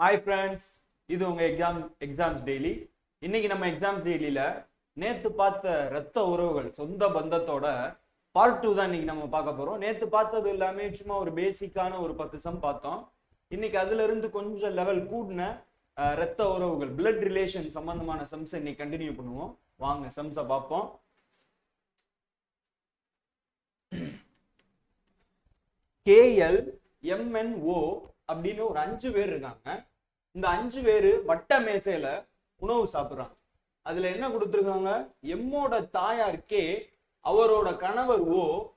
Hi friends இது உங்கள் exam exams daily இன்னைக்கு நம்ம எக்ஸாம்ஸ் டெய்லியில் நேற்று பார்த்த ரத்த உறவுகள் சொந்த பந்தத்தோட பார்ட் டூ தான் இன்னைக்கு நம்ம பார்க்க போகிறோம் நேற்று பார்த்தது எல்லாமே சும்மா ஒரு பேசிக்கான ஒரு பத்து சம் பார்த்தோம். இன்னைக்கு அதுலேருந்து கொஞ்சம் லெவல் கூடின ரத்த உறவுகள் பிளட் ரிலேஷன் சம்பந்தமான சம்ஸ் இன்னைக்கு கண்டினியூ பண்ணுவோம். வாங்க சம்ஸை பார்ப்போம். கேஎல் எம்என்ஓ அப்படின்னு ஒரு அஞ்சு பேர் இருக்காங்க. இந்த அஞ்சு பேர் வட்ட மேசையில உணவு சாப்பிடுறாங்க. அதுல என்ன கொடுத்துருக்காங்க? எம்மோட தாயார் கே அவரோட கணவர் ஓ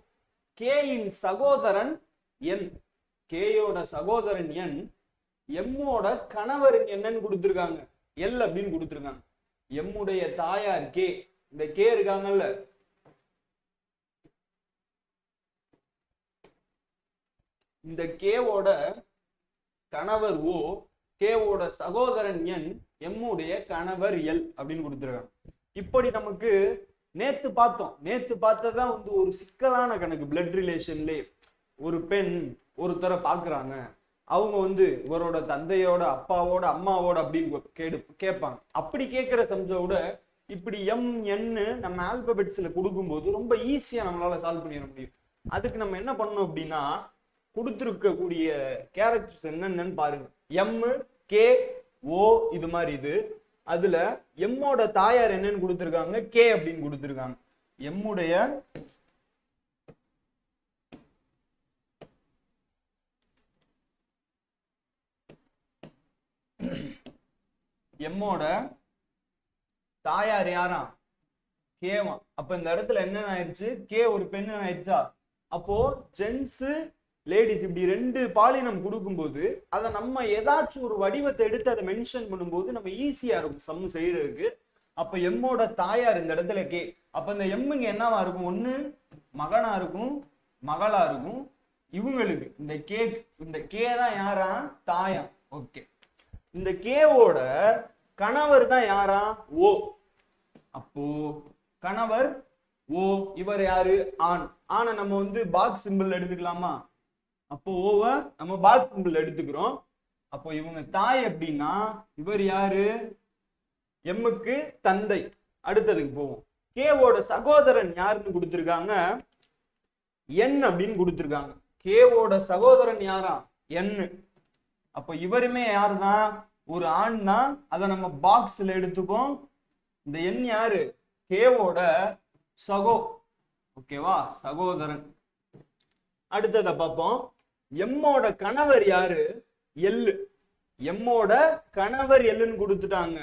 கேயின் சகோதரன் என். கேயோட சகோதரன் என். எம்மோட கணவர் என்னன்னு கொடுத்துருக்காங்க. எல் அப்படின்னு கொடுத்துருக்காங்க. எம்முடைய தாயார் கே இந்த கே இருக்காங்கல்ல. இந்த கேவோட கணவர் ஓ கேவோட சகோதரன் என் எம்முடைய கணவர் எல் அப்படின்னு கொடுத்துருக்காங்க. இப்படி நமக்கு நேத்து பார்த்தோம். நேத்து பார்த்ததான் வந்து ஒரு சிக்கலான கணக்கு. பிளட் ரிலேஷன்லே ஒரு பெண் ஒருத்தரை பார்க்குறாங்க. அவங்க வந்து இவரோட தந்தையோட அப்பாவோட அம்மாவோட அப்படின்னு கேடு கேட்பாங்க. அப்படி கேட்கிற சம்ஸோட இப்படி எம் என்னு நம்ம ஆல்பபெட்ஸ்ல கொடுக்கும்போது ரொம்ப ஈஸியா நம்மளால சால்வ் பண்ணிட முடியும். அதுக்கு நம்ம என்ன பண்ணணும் அப்படின்னா கொடுத்துருக்கக்கூடிய கேரக்டர்ஸ் என்னென்னு பாருங்க. எம் கே ஓ இது மாதிரி இது. அதுல எம்மோட தாயார் என்னன்னு கொடுத்துருக்காங்க. கே அப்படின்னு கொடுத்துருக்காங்க. எம்முடைய எம்மோட தாயார் யாராம் கேவா அப்ப இந்த இடத்துல என்ன ஆயிடுச்சு கே ஒரு பெண் ஆயிடுச்சா அப்போ ஜென்ஸ் லேடிஸ் இப்படி ரெண்டு பாலினம் கொடுக்கும்போது அதை நம்ம ஏதாச்சும் ஒரு வடிவத்தை எடுத்து அதை மென்ஷன் பண்ணும்போது நம்ம ஈஸியா இருக்கும் சம் செய்யறதுக்கு. அப்ப எம்மோட தாயார் இந்த இடத்துல கே அப்ப இந்த எம்முங்க என்னவா இருக்கும்? ஒண்ணு மகனா இருக்கும் மகளா இருக்கும் இவங்களுக்கு இந்த கே இந்த கே தான் யாரா? தாயா. ஓகே இந்த கேவோட கணவர் தான் யாரா? ஓ. அப்போ கணவர் ஓ. இவர் யாரு? ஆண். ஆனை நம்ம வந்து பாக்ஸ் சிம்பிள் எடுத்துக்கலாமா? அப்போ ஓவ நம்ம பாத் சிம்பிள் எடுத்துக்கிறோம். அப்போ இவங்க தாய் அப்படின்னா இவர் யாரு? எம்முக்கு தந்தை. அடுத்ததுக்கு போவோம். கேவோட சகோதரன் யாருன்னு கொடுத்துருக்காங்க? என் அப்படின்னு கொடுத்துருக்காங்க. கேவோட சகோதரன் யாரா? என்னு அப்ப இவருமே யார் தான் ஒரு ஆண் தான் அதை நம்ம பாக்ஸ்ல எடுத்துப்போம். இந்த எண் யாரு? கேவோட சகோ. ஓகேவா சகோதரன். அடுத்ததை பார்ப்போம். எம்மோட கணவர் யாரு? எல்லு எம்மோட கணவர் எல்லுன்னு கொடுத்துட்டாங்க.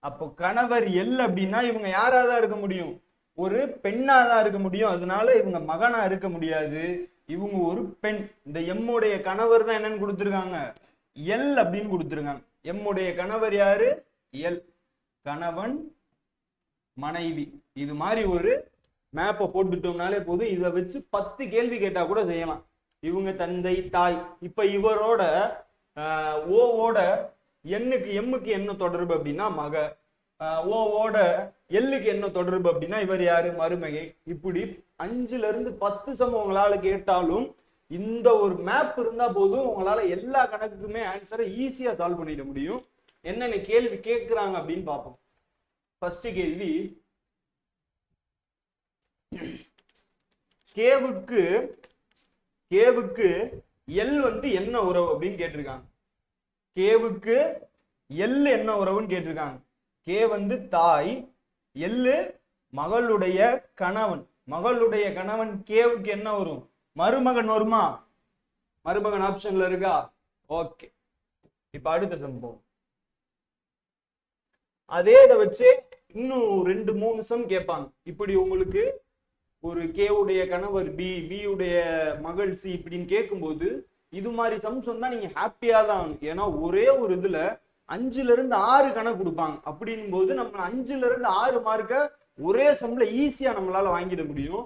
அப்போ கணவர் எல் அப்படின்னா இவங்க யாரா தான் இருக்க முடியும்? ஒரு பெண்ணா தான் இருக்க முடியும். அதனால இவங்க மகனா இருக்க முடியாது. இவங்க ஒரு பெண். இந்த எம்முடைய கணவர் தான் என்னன்னு கொடுத்துருக்காங்க. எல் அப்படின்னு கொடுத்துருக்காங்க. எம்முடைய கணவர் யாரு? எல் கணவன் மனைவி. இது மாதிரி ஒரு மேப்பை போட்டுட்டோம்னாலே போதும். இதை வச்சு பத்து கேள்வி கேட்டா கூட செய்யலாம். இவங்க தந்தை தாய். இப்ப இவரோட ஓவோட எண்ணுக்கு எம்முக்கு என்ன தொடர்பு அப்படின்னா மக. ஓவோட எல்லுக்கு என்ன தொடர்பு அப்படின்னா இவர் யாரு? மருமகை. இப்படி அஞ்சுல இருந்து பத்து சமம் உங்களால கேட்டாலும் இந்த ஒரு மேப் இருந்தா போதும் உங்களால எல்லா கணக்குக்குமே ஆன்சரை ஈஸியா சால்வ் பண்ணிட முடியும். என்னென்ன கேள்வி கேட்குறாங்க அப்படின்னு பார்ப்போம். ஃபர்ஸ்ட் கேள்வி கேவுக்கு கேவுக்கு எல் வந்து என்ன உறவு அப்படின்னு கேட்டிருக்காங்க. கேவுக்கு எல் என்ன உறவுன்னு கேட்டிருக்காங்க. கே வந்து தாய் எல்லு மகளுடைய கணவன். மகளுடைய கணவன் கேவுக்கு என்ன வரும்? மருமகன் வருமா? மருமகன் ஆப்ஷன்ல இருக்கா? ஓகே. இப்ப அடுத்த சம்பவம் அதே இதை வச்சு இன்னும் ரெண்டு மூணு சம் கேட்பாங்க. இப்படி உங்களுக்கு ஒரு கே உடைய கணவர் பி பி உடைய மகள் சி இப்படின்னு கேட்கும்போது இது மாதிரி சம்ஸ் வந்தா நீங்க ஹாப்பியா தான் ஆகணும். ஏன்னா ஒரே ஒரு இதுல அஞ்சுல இருந்து ஆறு கணக்கு கொடுப்பாங்க. அப்படின்னும் போது நம்ம அஞ்சுல இருந்து ஆறு மார்க்க ஒரே சம்ல ஈஸியா நம்மளால வாங்கிட முடியும்.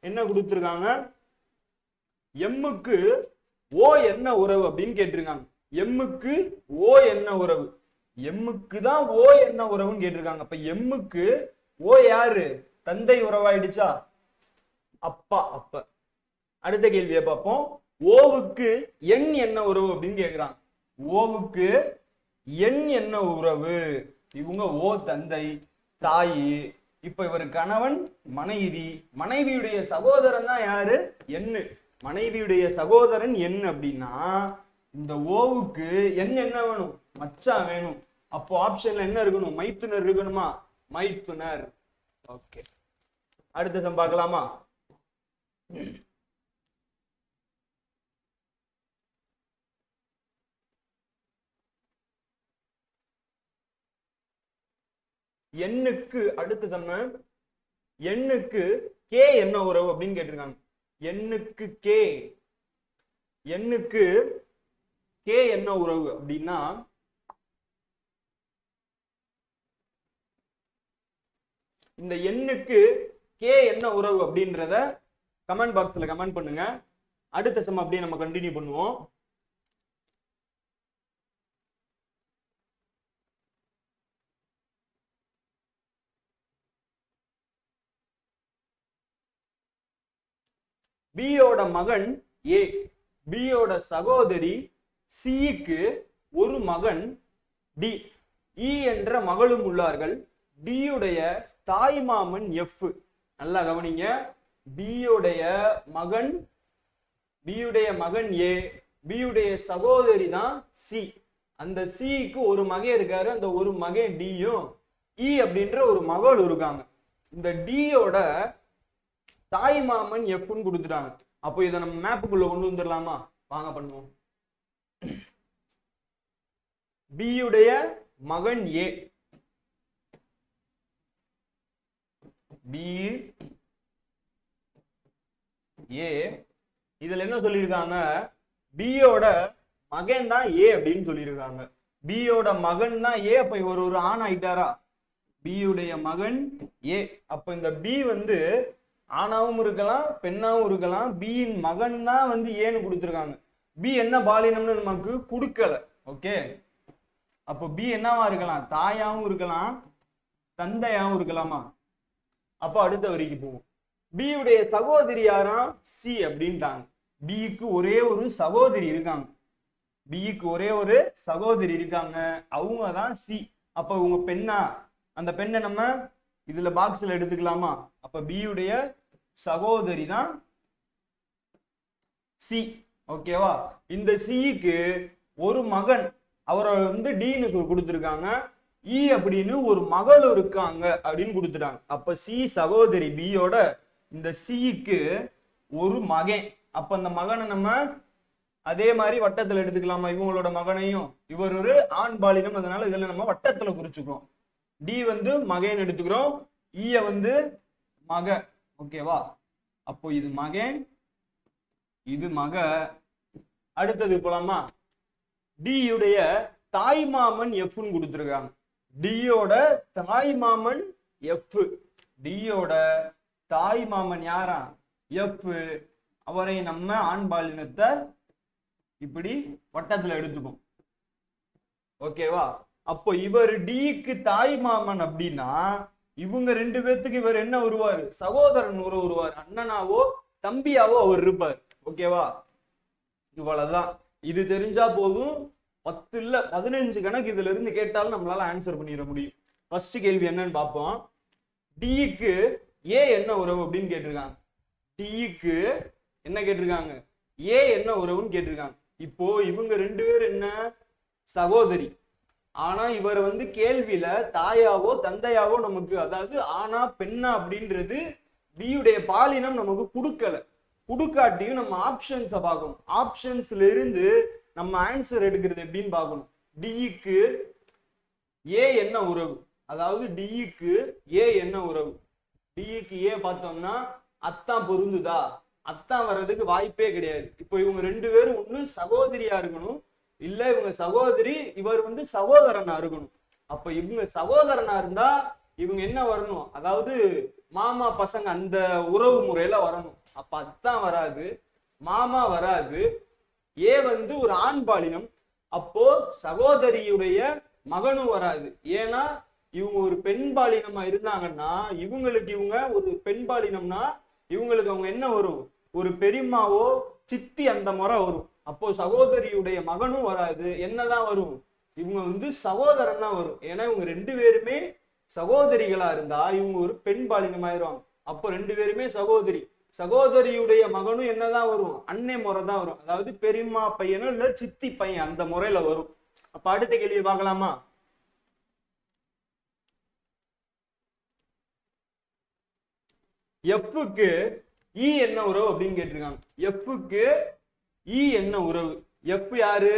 என்ன கொடுத்துருக்காங்க? எம்முக்கு ஓ என்ன உறவு அப்படின்னு கேட்டிருக்காங்க. எம்முக்கு ஓ என்ன உறவு? எம்முக்கு தான் ஓ என்ன உறவுன்னு கேட்டிருக்காங்க. அப்ப எம்முக்கு ஓ யாரு? தந்தை உறவாயிடுச்சா? அப்பா அப்ப. அடுத்த கேள்வியை பார்ப்போம். ஓவுக்கு எண் என்ன உறவு அப்படின்னு கேக்குறாங்க ஓவுக்கு எண் என்ன உறவு? இவங்க ஓ தந்தை தாய் இப்ப இவர் கணவன் மனைவி. மனைவியுடைய சகோதரன் தான் யாரு? எண்ணு. மனைவியுடைய சகோதரன் எண் அப்படின்னா இந்த ஓவுக்கு எண் என்ன வேணும்? மச்சான் வேணும். அப்போ ஆப்ஷன்ல என்ன இருக்கணும்? மைத்துனர் இருக்கணுமா? மைத்துனர். ஓகே அடுத்த சம் பார்க்கலாமா? எண்ணுக்கு அடுத்த சம்ம எண்ணுக்கு கே என்ன உறவு அப்படின்னு கேட்டிருக்காங்க. எண்ணுக்கு கே. எண்ணுக்கு கே என்ன உறவு அப்படின்னா இந்த எண்ணுக்கு கே என்ன உறவு அப்படின்றத கமெண்ட் பாக்ஸில் கமெண்ட் பண்ணுங்க. அடுத்த செம் அப்படியே நம்ம கண்டினியூ பண்ணுவோம். பியோட மகன் ஏ பியோட சகோதரி சிக்கு ஒரு மகன் டி இ e என்ற மகளும் உள்ளார்கள். டியுடைய தாய்மாமன் எஃப் நல்லா கவனிங்க. பியுடைய மகன் பியுடைய மகன் ஏ பியுடைய சகோதரி தான் சி. அந்த சிக்கு ஒரு மகன் இருக்காரு அந்த ஒரு மகன் டியும் இ அப்படின்ற ஒரு மகள் இருக்காங்க. இந்த டியோட தாய் மாமன் எஃப்னு கொடுத்துட்டாங்க. அப்போ இதை நம்ம மேப்புக்குள்ள கொண்டு வந்துடலாமா? வாங்க பண்ணுவோம். பியுடைய மகன் ஏ. பி ஏ இதில் என்ன சொல்லியிருக்காங்க? பியோட மகன் தான் ஏ அப்படின்னு சொல்லியிருக்காங்க. பியோட மகன் தான் ஏ அப்போ இவர் ஒரு ஆண் ஆயிட்டாரா? பியுடைய மகன் ஏ அப்போ இந்த பி வந்து ஆணாவும் இருக்கலாம் பெண்ணாவும் இருக்கலாம். பியின் மகன் தான் வந்து ஏன்னு கொடுத்துருக்காங்க. பி என்ன பாலினம்னு நமக்கு கொடுக்கல. ஓகே அப்போ பி என்னவா இருக்கலாம்? தாயாவும் இருக்கலாம் தந்தையாவும் இருக்கலாமா? அப்போ அடுத்த வரிக்கு போவோம். பியுடைய சகோதரி யாரா? சி அப்படின்ட்டாங்க. பிக்கு ஒரே ஒரு சகோதரி இருக்காங்க. பிக்கு ஒரே ஒரு சகோதரி இருக்காங்க. அவங்க தான் சி அப்ப உங்க பெண்ணா? அந்த பெண்ணை நம்ம இதுல பாக்ஸ்ல எடுத்துக்கலாமா? அப்ப பியுடைய சகோதரி தான் சி ஓகேவா இந்த சிக்கு ஒரு மகன். அவரை வந்து டின்னு சொல்லி கொடுத்துருக்காங்க. இ e அப்படின்னு ஒரு மகள் இருக்காங்க அப்படின்னு கொடுத்துட்டாங்க. அப்ப சி சகோதரி பியோட இந்த சிக்கு ஒரு மகன். அப்ப அந்த மகனை நம்ம அதே மாதிரி வட்டத்துல எடுத்துக்கலாமா? இவங்களோட மகனையும். இவர் ஒரு ஆண் பாலினம் அதனால இதுல நம்ம வட்டத்துல குறிச்சுக்கிறோம். டி வந்து மகன் எடுத்துக்கிறோம். E ஈய வந்து மக. ஓகேவா அப்போ இது மகன் இது மக. அடுத்தது போலாமா? டியுடைய தாய் மாமன் எஃப்னு கொடுத்துருக்காங்க. டியோட தாய் மாமன் எஃப் டியோட தாய் மாமன் யாரா? எஃப் அவரை நம்ம ஆண்பாலினத்தை இப்படி வட்டத்துல எடுத்துக்கும் ஓகேவா அப்போ இவர் டிக்கு தாய் மாமன் அப்படின்னா இவங்க ரெண்டு பேர்த்துக்கு இவர் என்ன வருவார் சகோதரன் உறவு வருவார் அண்ணனாவோ தம்பியாவோ அவர் இருப்பார். ஓகேவா இவ்வளவுதான். இது தெரிஞ்சா போதும். பத்து இல்ல பதினஞ்சு கணக்கு இதுல இருந்து கேட்டாலும் நம்மளால ஆன்சர் பண்ணிட முடியும். ஃபர்ஸ்ட் கேள்வி என்னன்னு பார்ப்போம். டிக்கு ஏ என்ன உறவு அப்படின்னு கேட்டிருக்காங்க. டிக்கு என்ன கேட்டிருக்காங்க? ஏ என்ன உறவுன்னு கேட்டிருக்காங்க. இப்போ இவங்க ரெண்டு பேரும் என்ன? சகோதரி. ஆனா இவர் வந்து கேள்வியில தாயாவோ தந்தையாவோ நமக்கு அதாவது ஆனா பெண்ணா அப்படின்றது பியுடைய பாலினம் நமக்கு கொடுக்கல. கொடுக்காட்டியும் நம்ம ஆப்ஷன்ஸை பார்க்கணும். ஆப்ஷன்ஸ்ல இருந்து நம்ம ஆன்சர் எடுக்கிறது எப்படின்னு பார்க்கணும். டிக்கு ஏ என்ன உறவு? அதாவது டிக்கு ஏ என்ன உறவு? பிஇக்கு ஏ பார்த்தோம்னா அத்தான் பொருந்துதா? அத்தான் வர்றதுக்கு வாய்ப்பே கிடையாது. இப்போ இவங்க ரெண்டு பேரும் ஒண்ணு சகோதரியா இருக்கணும் இல்ல இவங்க சகோதரி இவர் வந்து சகோதரனா இருக்கணும். அப்ப இவங்க சகோதரனா இருந்தா இவங்க என்ன வரணும்? அதாவது மாமா பசங்க அந்த உறவு முறையில வரணும். அப்ப அத்தான் வராது. மாமா வராது. ஏ வந்து ஒரு ஆண் பாலினம். அப்போ சகோதரியுடைய மகனும் வராது. ஏன்னா இவங்க ஒரு பெண் பாலினமா இருந்தாங்கன்னா இவங்களுக்கு இவங்க ஒரு பெண் பாலினம்னா இவங்களுக்கு அவங்க என்ன வரும்? ஒரு பெரியம்மாவோ சித்தி அந்த முறை வரும். அப்போ சகோதரியுடைய மகனும் வராது. என்னதான் வரும்? இவங்க வந்து சகோதரன் தான் வரும். ஏன்னா இவங்க ரெண்டு பேருமே சகோதரிகளா இருந்தா இவங்க ஒரு பெண் பாலினமாயிருவாங்க. அப்போ ரெண்டு பேருமே சகோதரி. சகோதரியுடைய மகனும் என்னதான் வரும்? அன்னை முறை தான் வரும். அதாவது பெரியம்மா பையனும் இல்ல சித்தி பையன் அந்த முறையில வரும். அப்ப அடுத்த கேள்வி பார்க்கலாமா? எஃப்க்கு இ e என்ன உறவு அப்படின்னு கேட்டிருக்காங்க. எஃப்க்கு இ e என்ன உறவு? எஃப் யாரு?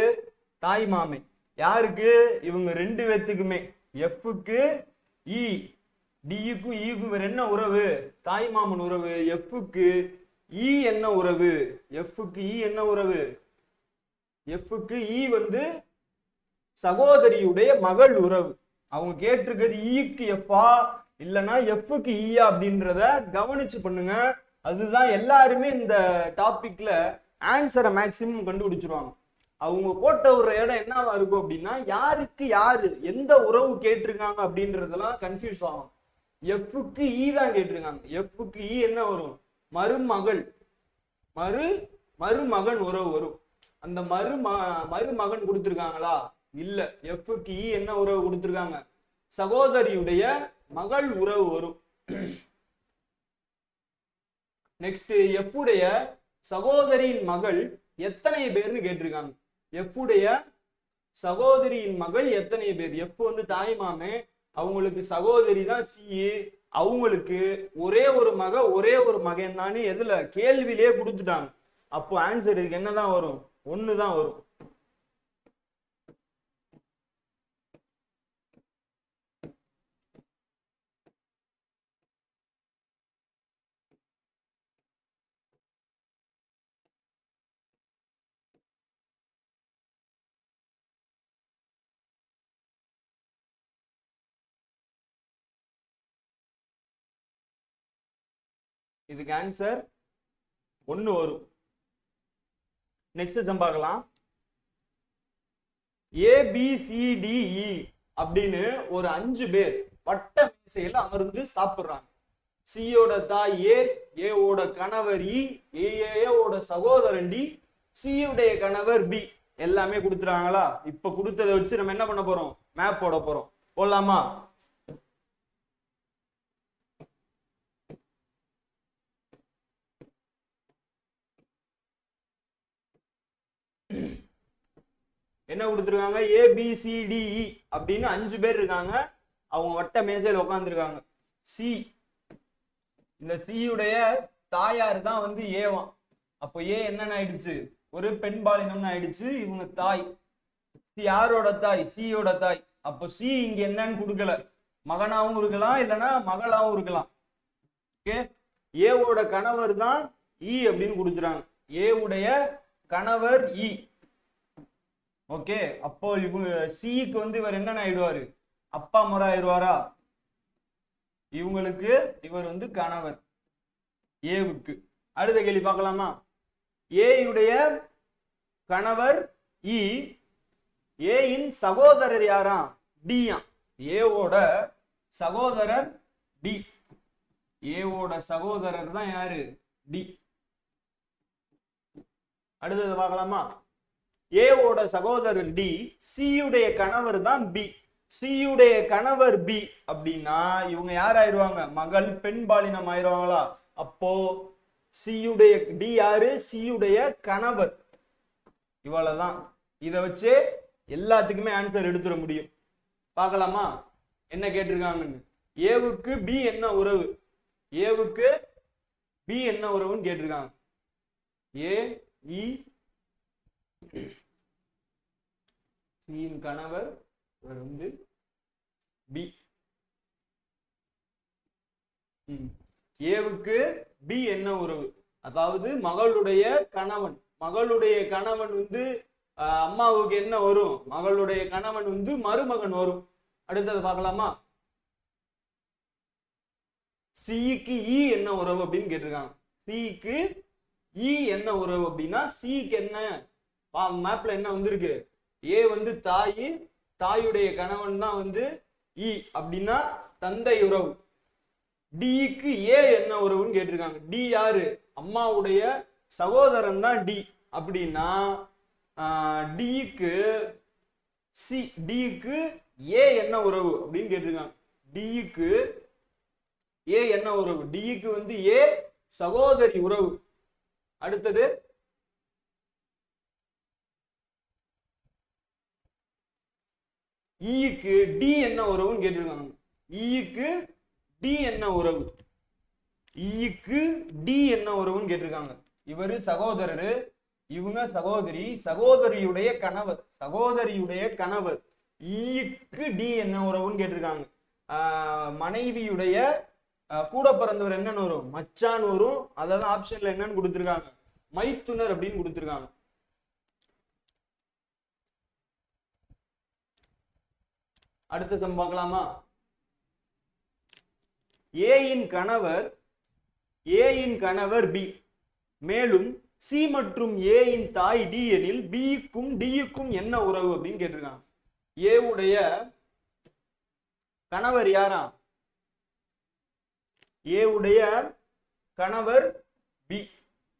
தாய் மாமை. யாருக்கு? இவங்க ரெண்டு பேத்துக்குமே. எஃப்க்கு இ e. டிக்கும் ஈக்கும் என்ன உறவு? தாய் மாமன் உறவு. எஃப்க்கு இ என்ன உறவு? எஃப்க்கு இ என்ன உறவு? எஃப்க்கு இ வந்து சகோதரியுடைய மகள் உறவு. அவங்க கேட்டிருக்கிறது ஈக்கு எஃப்ஆ இல்லைன்னா எஃப்க்கு ஈயா e அப்படின்றத கவனிச்சு பண்ணுங்க. அதுதான் எல்லாருமே இந்த டாபிக்ல ஆன்சரை மேக்சிமம் கண்டுபிடிச்சிருவாங்க. அவங்க போட்ட ஒரு இடம் என்னவா இருக்கும் அப்படின்னா யாருக்கு யாரு எந்த உறவு கேட்டிருக்காங்க அப்படின்றதெல்லாம் கன்ஃபியூஸ் ஆகும். எஃப்க்கு ஈ e தான் கேட்டிருக்காங்க. எஃப்க்கு ஈ e என்ன வரும்? மருமகள். மறு மருமகன் உறவு வரும். அந்த மரும மருமகன் கொடுத்துருக்காங்களா? இல்ல. எஃப்க்கு இ என்ன உறவு கொடுத்துருக்காங்க? சகோதரியுடைய மகள் உறவு வரும். நெக்ஸ்ட் எஃப்புடைய சகோதரியின் மகள் எத்தனை பேர்னு கேட்டிருக்காங்க. எஃப்புடைய சகோதரியின் மகள் எத்தனை பேர்? எஃப் வந்து தாய்மாமே அவங்களுக்கு சகோதரி தான் சி அவங்களுக்கு ஒரே ஒரு மக ஒரே ஒரு மகன் தானே எதுல கேள்வியிலே கொடுத்துட்டாங்க. அப்போ ஆன்சர் இதுக்கு என்னதான் வரும்? ஒன்னு தான் வரும். இதுக்கு ஆன்சர் ஒன்னு வரும். நெக்ஸ்ட் சம் பார்க்கலாம். A B C D E e அப்படின்னு ஒரு அஞ்சு பேர் வட்ட மேசையில் அமர்ந்து சாப்பிடுறாங்க. சியோட தாய் ஏ ஏவோட கணவர் இ ஏஏஓட சகோதரன் டி சியுடைய கணவர் பி. எல்லாமே கொடுத்துறாங்களா இப்ப கொடுத்ததை வச்சு நம்ம என்ன பண்ண போறோம்? மேப் போட போறோம். போடலாமா? என்ன கொடுத்துருக்காங்க? ஏபிசிடிஇ e அப்படின்னு அஞ்சு பேர் இருக்காங்க. அவங்க வட்ட மேசையில் உட்காந்துருக்காங்க சி இந்த சியுடைய தாயார் தான் வந்து ஏவான் அப்போ ஏ என்னென்ன ஆயிடுச்சு? ஒரு பெண் பாலினம்னு ஆயிடுச்சு. இவங்க தாய். சி யாரோட தாய்? சியோட தாய். அப்போ சி இங்க என்னன்னு கொடுக்கல. மகனாவும் இருக்கலாம் இல்லைன்னா மகளாவும் இருக்கலாம். ஓகே ஏவோட கணவர் தான் இ அப்படின்னு கொடுக்குறாங்க ஏவுடைய கணவர் இ ஓகே அப்போ இவங்க சிக்கு வந்து இவர் என்னென்ன ஆயிடுவாரு? அப்பா முறை ஆயிடுவாரா? இவங்களுக்கு இவர் வந்து கணவர். ஏவுக்கு அடுத்த கேள்வி பார்க்கலாமா? ஏயுடைய கணவர் e. இ ஏயின் சகோதரர் யாரா? டியா ஏவோட சகோதரர் டி ஏவோட சகோதரர் தான் யாரு? டி அடுத்தது பார்க்கலாமா? ஏவோட சகோதரர் டி சியுடைய கணவர் தான் பி சியுடைய கணவர் பி அப்படின்னா இவங்க யார் ஆயிடுவாங்க? மகள் பெண் பாலினம் ஆயிடுவாங்களா? அப்போ சியுடைய டி யாரு? சியுடைய கணவர். இவ்வளவுதான் இதை வச்சு எல்லாத்துக்குமே ஆன்சர் எடுத்துட முடியும். பார்க்கலாமா? என்ன கேட்டிருக்காங்கன்னு. ஏவுக்கு பி என்ன உறவு? ஏவுக்கு பி என்ன உறவுன்னு கேட்டிருக்காங்க. ஏ இ e, சியின் கணவர் இவர் வந்து பி ஏவுக்கு பி என்ன உறவு? அதாவது மகளுடைய கணவன். மகளுடைய கணவன் வந்து அம்மாவுக்கு என்ன வரும்? மகளுடைய கணவன் வந்து மருமகன் வரும். அடுத்தது பார்க்கலாமா? சிக்கு இ e என்ன உறவு அப்படின்னு கேட்டிருக்காங்க. சிக்கு இ e என்ன உறவு அப்படின்னா சிக்கு என்ன? மேப்ல என்ன வந்திருக்கு? ஏ வந்து தாய் தாயுடைய கணவன் தான் வந்து இ அப்படின்னா தந்தை உறவு. டிக்கு ஏ என்ன உறவுன்னு கேட்டிருக்காங்க. டி யாரு? அம்மாவுடைய சகோதரன் தான் டி. அப்படின்னா டிக்கு சி டிக்கு ஏ என்ன உறவு அப்படின்னு கேட்டிருக்காங்க. டிக்கு ஏ என்ன உறவு? டிக்கு வந்து ஏ சகோதரி உறவு. அடுத்தது E ஈக்கு டி என்ன உறவுன்னு கேட்டிருக்காங்க. E ஈக்கு டி என்ன உறவு? E ஈக்கு டி என்ன உறவுன்னு கேட்டிருக்காங்க. இவரு சகோதரரு இவங்க சகோதரி சகோதரியுடைய கணவர் சகோதரியுடைய கணவர். ஈக்கு டி என்ன உறவுன்னு கேட்டிருக்காங்க. மனைவியுடைய கூட பிறந்தவர் என்னன்னு வரும்? மச்சான் வரும். அதாவது ஆப்ஷன்ல என்னன்னு கொடுத்துருக்காங்க. மைத்துனர் அப்படின்னு கொடுத்துருக்காங்க. அடுத்த சம் பார்க்கலாமா? ஏயின் கணவர் ஏயின் கணவர் பி மேலும் சி மற்றும் ஏயின் தாய் டி எனில் பிக்கும் டிக்கும் என்ன உறவு அப்படின்னு கேட்டிருக்காங்க. ஏவுடைய கணவர் யாரா? ஏவுடைய கணவர் பி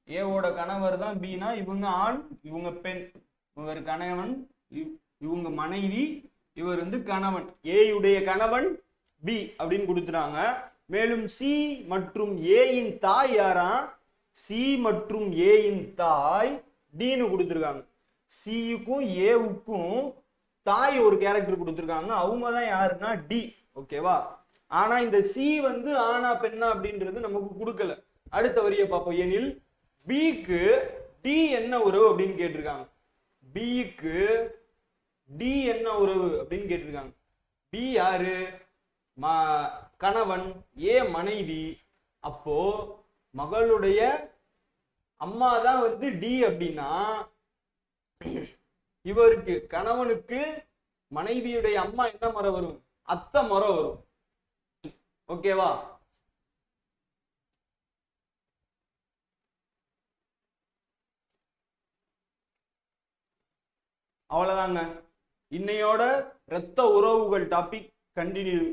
ஏவோட கணவர் தான் பினா இவங்க ஆண் இவங்க பெண். இவர் கணவன் இவ்- இவங்க மனைவி இவர் வந்து கணவன். ஏயுடைய கணவன் பி அப்படின்னு கொடுத்துறாங்க மேலும் சி மற்றும் ஏயின் தாய் யாரா? சி மற்றும் ஏயின் தாய் டின்னு கொடுத்துருக்காங்க. சியுக்கும் ஏவுக்கும் தாய் ஒரு கேரக்டர் கொடுத்துருக்காங்க. அவங்க தான் யாருன்னா டி ஓகேவா ஆனா இந்த சி வந்து ஆனா பெண்ணா அப்படின்றது நமக்கு கொடுக்கல. அடுத்த வரியை பார்ப்போம். எனில் பிக்கு டி என்ன உறவு அப்படின்னு கேட்டிருக்காங்க. பிக்கு டி என்ன உறவு அப்படின்னு கேட்டிருக்காங்க. பி யாரு? ம கணவன் ஏ மனைவி. அப்போ மகளுடைய அம்மா தான் வந்து டி அப்படின்னா இவருக்கு கணவனுக்கு மனைவியுடைய அம்மா என்ன மரம் வரும்? அத்தை மரம் வரும். ஓகேவா அவ்வளவுதாங்க. இன்னையோட இரத்த உறவுகள் டாபிக் கண்டினியூ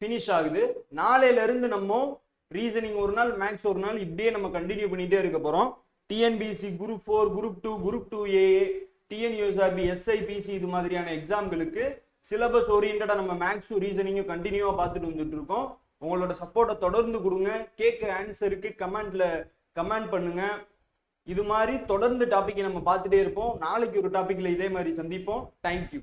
ஃபினிஷ் ஆகுது. நாளையிலேருந்து நம்ம ரீசனிங் ஒரு நாள் மேக்ஸ் ஒரு நாள் இப்படியே நம்ம கண்டினியூ பண்ணிகிட்டே இருக்க போகிறோம் TNPSC group four group two group two A TNUSRB SIPC இது மாதிரியான எக்ஸாம்களுக்கு சிலபஸ் ஓரியன்டாக நம்ம மேக்ஸும் ரீசனிங்கும் கண்டினியூவாக பார்த்துட்டு வந்துட்டு இருக்கோம். உங்களோட சப்போர்ட்டை தொடர்ந்து கொடுங்க. கேட்குற ஆன்சருக்கு கமெண்ட்ல கமெண்ட் பண்ணுங்கள் இது மாதிரி தொடர்ந்து டாபிக் நம்ம பார்த்துட்டே இருப்போம். நாளைக்கு ஒரு டாபிக்ல இதே மாதிரி சந்திப்போம். தேங்க்யூ